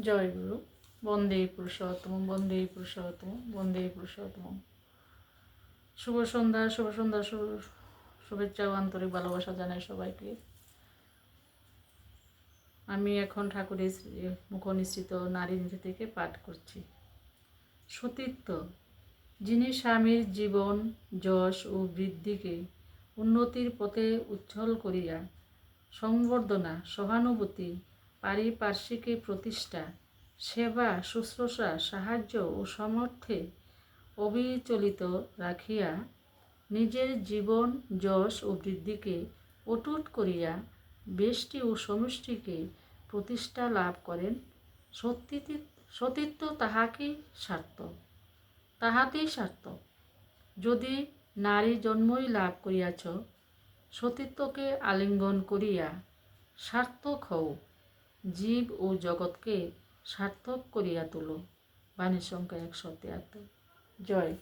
জয় গুরু বন্দে পুরুষোত্তম বন্দে পুরুষোত্তম বন্দে পুরুষোত্তম। শুভ সন্ধ্যা শুভ সন্ধ্যা, শুভ, শুভেচ্ছা ও আন্তরিক ভালোবাসা জানাই সবাইকে। আমি এখন ঠাকুরের শ্রী- মুখনিসৃত নারী নীতি থেকে পাঠ করছি। সতীত্ব যিনি স্বামীর জীবন, যশ ও বৃদ্ধিকে উন্নতির পথে উচ্ছল করিয়া সংবর্ধনা, সহানুভূতি পারিপার্শ্বিকে প্রতিষ্ঠা, সেবা, শুশ্রূষা, সাহায্য ও সমর্থে অবিচলিত রাখিয়া নিজের জীবন যশ ও বৃদ্ধিকে অটুট করিয়া বেষ্টি ও সমষ্টিকে প্রতিষ্ঠা লাভ করেন। সত্যিতি সতীত্ব তাহাকেই সার্থক, তাহাতেই সার্থক। যদি নারী জন্মই লাভ করিয়াছ, সতীত্বকে আলিঙ্গন করিয়া সার্থক হও। জীব ও জগৎকে সার্থক করিয়া তোলো। বাণীর সংখ্যা একশো তিয়াত্তর। জয়।